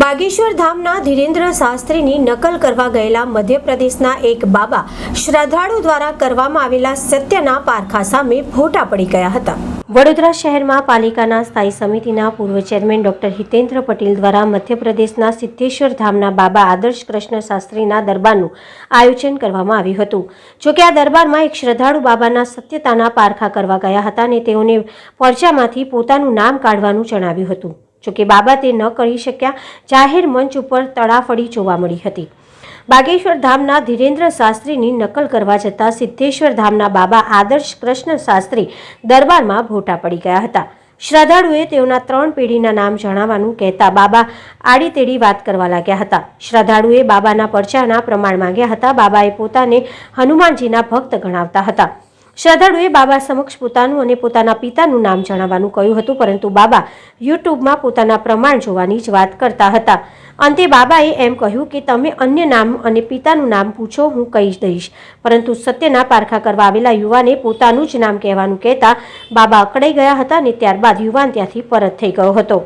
બાગેશ્વર ધામના ધીરેન્દ્ર શાસ્ત્રીની નકલ કરવા ગયેલા મધ્યપ્રદેશના એક બાબા શ્રદ્ધાળુ દ્વારા કરવામાં આવેલા સત્યના પારખા સામે ફોટા પડી ગયા હતા. વડોદરા શહેરમાં પાલિકાના સ્થાયી સમિતિના પૂર્વ ચેરમેન ડોક્ટર હિતેન્દ્ર પટેલ દ્વારા મધ્યપ્રદેશના સિદ્ધેશ્વર ધામના બાબા આદર્શ કૃષ્ણ શાસ્ત્રીના દરબારનું આયોજન કરવામાં આવ્યું હતું. જોકે આ દરબારમાં એક શ્રદ્ધાળુ બાબાના સત્યતાના પારખા કરવા ગયા હતા અને તેઓને પરચામાંથી પોતાનું નામ કાઢવાનું જણાવ્યું હતું. જોકે બાબા તે ન કરી શક્યા, જાહેર મંચ ઉપર તડાફડી જોવા મળી હતી. બાગેશ્વર ધામના ધીરેન્દ્ર શાસ્ત્રીની નકલ કરવા જતાં સિદ્ધેશ્વર ધામના બાબા આદર્શ કૃષ્ણ શાસ્ત્રી દરબારમાં ભોટા પડી ગયા હતા. શ્રદ્ધાળુએ તેઓના ત્રણ પેઢીના નામ જણાવવાનું કહેતા બાબા આડીતેડી વાત કરવા લાગ્યા હતા. શ્રદ્ધાળુએ બાબાના પરચાના પ્રમાણ માંગ્યા હતા. બાબાએ પોતાને હનુમાનજીના ભક્ત ગણાવતા હતા. શ્રદ્ધાળુએ બાબા સમક્ષ પોતાનું અને પોતાના પિતાનું નામ જણાવવાનું કહ્યું હતું, પરંતુ બાબા યુટ્યુબમાં પોતાના પ્રમાણ જોવાની જ વાત કરતા હતા. અંતે બાબાએ એમ કહ્યું કે, તમે અન્ય નામ અને પિતાનું નામ પૂછો, હું કહી દઈશ. પરંતુ સત્યના પારખા કરવા આવેલા યુવાને પોતાનું જ નામ કહેવાનું કહેતા બાબા અકળાઈ ગયા હતા અને ત્યારબાદ યુવાન ત્યાંથી પરત થઈ ગયો હતો.